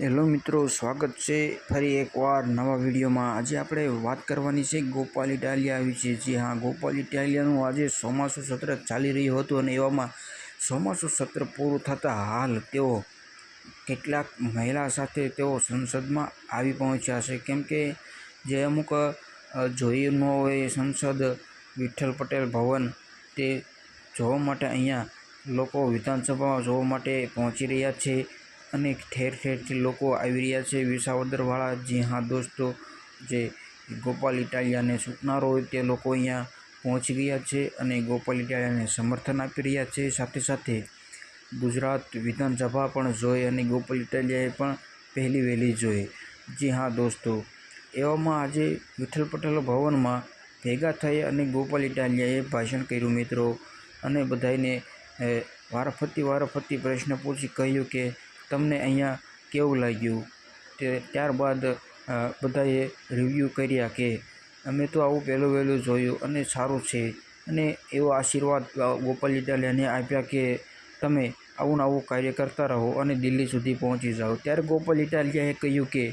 Hello મિત્રો, સ્વાગત છે ફરી એકવાર નવા વિડીયોમાં. આજે આપણે વાત કરવાની છે ગોપાલ ઇટાલિયા વિશે. જી હા, ગોપાલ ઇટાલિયાનું આજે ચોમાસું સત્ર ચાલી રહ્યું હતું અને એવામાં ચોમાસું સત્ર પૂરું થતાં હાલ તેઓ કેટલાક મહિલા સાથે તેઓ સંસદમાં આવી પહોંચ્યા છે. કેમ કે જે અમુક જોયું ન હોય સંસદ વિઠ્ઠલ પટેલ ભવન, તે જોવા માટે અહીંયા લોકો વિધાનસભામાં જોવા માટે પહોંચી રહ્યા છે. અને ઠેર ઠેરથી લોકો આવી રહ્યા છે. વિસાવદરવાળા જે હા દોસ્તો, જે ગોપાલ ઇટાલિયાને સૂચનારો હોય તે લોકો અહીંયા પહોંચી ગયા છે અને ગોપાલ ઇટાલિયાને સમર્થન આપી રહ્યા છે. સાથે સાથે ગુજરાત વિધાનસભા પણ જોઈ અને ગોપાલ ઇટાલિયાએ પણ પહેલી વહેલી જોઈ. જી હા દોસ્તો, એવામાં આજે વિઠ્ઠલ પટેલ ભવનમાં ભેગા થઈ અને ગોપાલ ઇટાલિયાએ ભાષણ કર્યું. મિત્રો, અને બધાને વારાફરતી વારાફરતી પ્રશ્ન પૂછી કહ્યું કે તમને અહીંયા કેવું લાગ્યું? તે ત્યારબાદ બધાએ રિવ્યૂ કર્યા કે, અમે તો આવું પહેલું વહેલું જોયું અને સારું છે. અને એવો આશીર્વાદ ગોપાલ ઇટાલિયાને આપ્યા કે, તમે આવું આવું કાર્ય કરતા રહો અને દિલ્હી સુધી પહોંચી જાઓ. ત્યારે ગોપાલ ઇટાલિયાએ કહ્યું કે,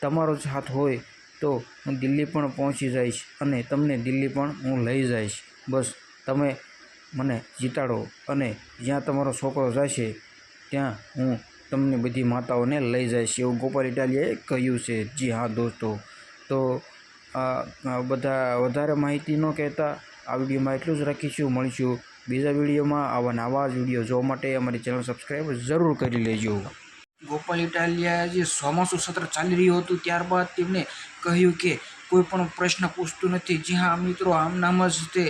તમારો સાથ હોય તો હું દિલ્હી પણ પહોંચી જઈશ અને તમને દિલ્હી પણ હું લઈ જઈશ. બસ, તમે મને જીતાડો અને જ્યાં તમારો છોકરો જશે, ત્યાં હું તમને બધી માતાઓને લઈ જાય છે. એવું ગોપાલ ઇટાલિયાએ કહ્યું છે. જી હા, દોસ્તો. તો બધા વધારે માહિતી ન કહેતા આ વિડીયોમાં એટલું જ રાખીશું. મળીશું બીજા વિડીયોમાં. આવા નવા જ વીડિયો જોવા માટે અમારી ચેનલ સબસ્ક્રાઈબ જરૂર કરી લેજો. ગોપાલ ઇટાલિયા જે ચોમાસું સત્ર ચાલી રહ્યું હતું ત્યારબાદ તેમણે કહ્યું કે કોઈ પણ પ્રશ્ન પૂછતું નથી. જી હા, મિત્રો, આમ નામ જ તે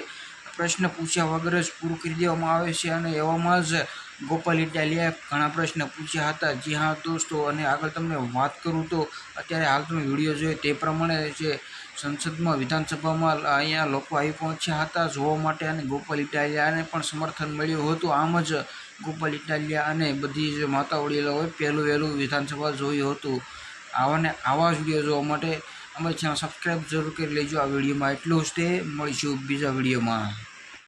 પ્રશ્ન પૂછ્યા વગર જ પૂરું કરી દેવામાં આવે છે અને એવામાં જ ગોપાલ ઇટાલિયાએ ઘણા પ્રશ્ન પૂછ્યા હતા. જી હા દોસ્તો, અને આગળ તમને વાત કરું તો અત્યારે હાલ તમે વીડિયો જોઈએ તે પ્રમાણે જે સંસદમાં વિધાનસભામાં અહીંયા લોકો આવી પહોંચ્યા હતા જોવા માટે અને ગોપાલ ઇટાલિયાને પણ સમર્થન મળ્યું હતું. આમ જ ગોપાલ ઇટાલિયા અને બધી જે માતા વડીલોએ પહેલું વહેલું વિધાનસભા જોયું હતું. આવાને આવા જ વીડિયો જોવા માટે અમારી ચેનલ સબસ્ક્રાઈબ જરૂર કરી લેજો. આ વિડીયોમાં એટલું જ તે. મળીશું બીજા વિડીયોમાં.